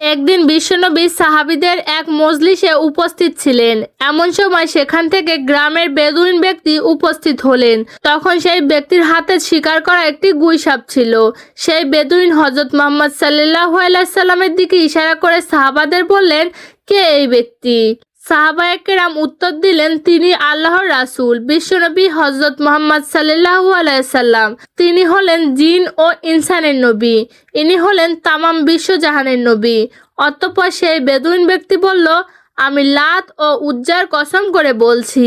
একদিন বিশ্বনবী সাহাবিদের এক মজলিসে উপস্থিত ছিলেন। এমন সময় সেখান থেকে গ্রামের বেদুইন ব্যক্তি উপস্থিত হলেন। তখন সেই ব্যক্তির হাতে শিকার করা একটি গুইসাপ ছিল। সেই বেদুইন হজরত মোহাম্মদ সাল্লাহ আলাইসাল্লামের দিকে ইশারা করে সাহাবাদের বললেন, কে এই ব্যক্তি? সাহাবায়কেরাম উত্তর দিলেন, তিনি আল্লাহর রাসূল, বিশ্বনবী হজরত মোহাম্মদ সাল্লাহ আলাইসাল্লাম তিনি হলেন জিন ও ইনসানের নবী। ইনি হলেন তামাম বিশ্বজাহানের নবী। অতঃপর সেই বেদুইন ব্যক্তি বলল আমি লাত ও উজ্জার কসম করে বলছি,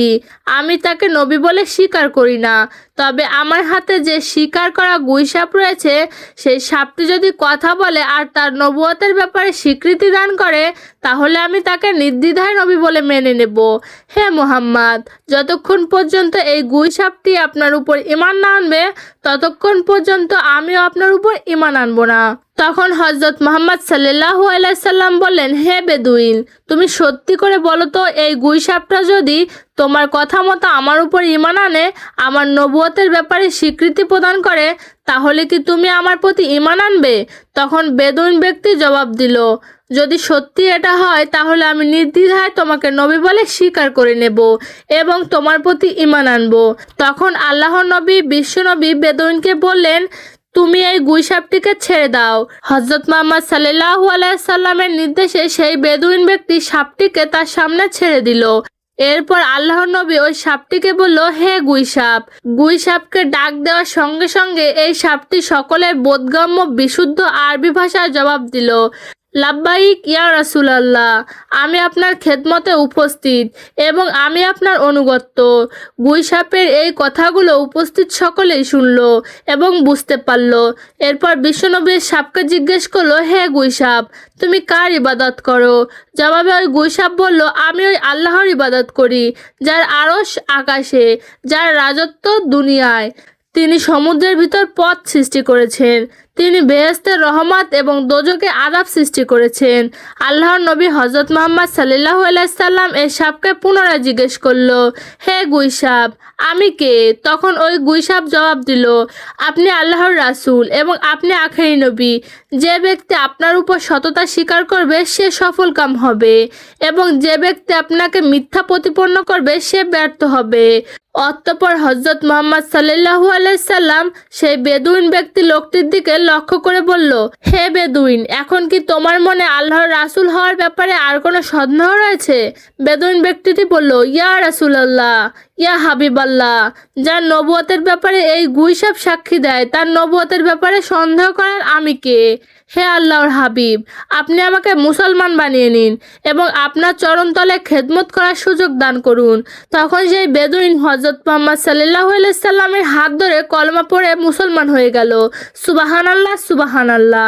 আমি তাকে নবী বলে স্বীকার করি না। তবে আমার হাতে যে স্বীকার করা গুই সাপ রয়েছে, সেই সাপটি যদি কথা বলে আর তার নবুয়তের ব্যাপারে স্বীকৃতি দান করে, তাহলে আমি তাকে নির্দ্বিধায় নবী বলে মেনে নেব। হে মোহাম্মদ, যতক্ষণ পর্যন্ত এই গুই সাপটি আপনার উপর ইমান না আনবে, ততক্ষণ পর্যন্ত আমিও আপনার উপর ইমান আনব না। তখন হজরত মোহাম্মদ সাল্লাহু আলাইসাল্লাম বললেন, হে বেদুইন, তুমি সত্যি করে বলো তো, এই গুই সাপটা যদি তোমার কথা মতো আমার উপর ইমান আনে, আমার নবুয়তের ব্যাপারে স্বীকৃতি প্রদান করে, তাহলে কি তুমি আমার প্রতি ইমান আনবে? তখন বেদুইন ব্যক্তি জবাব দিল, যদি সত্যি এটা হয়, তাহলে আমি নির্দ্বিধায় তোমাকে নবী বলে স্বীকার করে নেব এবং তোমার প্রতি ইমান আনব। তখন আল্লাহ নবী বিশ্বনবী বেদুইনকে বললেন তুমি এই গুইসাপটিকে ছেড়ে দাও। হজরত মোহাম্মদ সাল্লাহু আলাইসাল্লামের নির্দেশে সেই বেদুইন ব্যক্তি সাপটিকে তার সামনে ছেড়ে দিল। এরপর আল্লাহ নবী ওই সাপটিকে বলল, হে গুইসাপ, গুইসাপকে গুই সাপকে ডাক দেওয়ার সঙ্গে সঙ্গে এই সাপটি সকলের বোধগম্য, বিশুদ্ধ আরবি ভাষায় জবাব দিল। লাব্বাইক, ইয়া রাসুলাল্লাহ, আমি আপনার খেদমতে উপস্থিত এবং আমি আপনার অনুগত্য। গুইসাপের এই কথাগুলো উপস্থিত সকলেই শুনল এবং বুঝতে পারল। এরপর বিশ্বনবীর সাপকে জিজ্ঞেস করল, হে গুইসাপ, তুমি কার ইবাদত করো? জবাবে ওই গুইসাপ বলল, আমি ওই আল্লাহর ইবাদত করি, যার আরশ আকাশে, যার রাজত্ব দুনিয়ায়। তিনি সমুদ্রের ভিতর পথ সৃষ্টি করেছেন। তিনি বেহেস্তের রহমত এবং দোজকে আদাব সৃষ্টি করেছেন। আল্লাহর নবী হজরত মোহাম্মদ সাল্লাহ আলাইসাল্লাম এই সাপকে পুনরায় জিজ্ঞেস করল, হে গুইসাপ আমি কে? তখন ওই গুইসাপ জবাব দিল, আপনি আল্লাহর রাসূল এবং আপনি আখেরি নবী। যে ব্যক্তি আপনার উপর সততা স্বীকার করবে, সে সফল কাম হবে এবং যে ব্যক্তি আপনাকে মিথ্যা প্রতিপন্ন করবে, সে ব্যর্থ হবে। অতঃপর হজরত মোহাম্মদ সাল্লাহু আলাইসাল্লাম সেই বেদুইন ব্যক্তি লোকটির দিকে লক্ষ্য করে বলল, হে বেদুইন, এখন কি তোমার মনে আল্লাহর রাসুল হওয়ার ব্যাপারে আর কোনো সন্দেহ রয়েছে? বেদুইন ব্যক্তিটি বলল, ইয়া রাসুল আল্লাহ ইয়া হাবিব আল্লাহ যার নবুয়তের ব্যাপারে এই গুইসাব সাক্ষী দেয়, তার নবুয়তের ব্যাপারে সন্দেহ করার আমি কে? হে আল্লাহর হাবিব, আপনি আমাকে মুসলমান বানিয়ে নিন এবং আপনার চরণতলে খেদমত করার সুযোগ দান করুন। তখন সেই বেদুইন হজরত মোহাম্মদ সাল্লাহ সাল্লামের হাত ধরে কলমা পড়ে মুসলমান হয়ে গেল। সুবাহান আল্লাহ সুবাহান আল্লাহ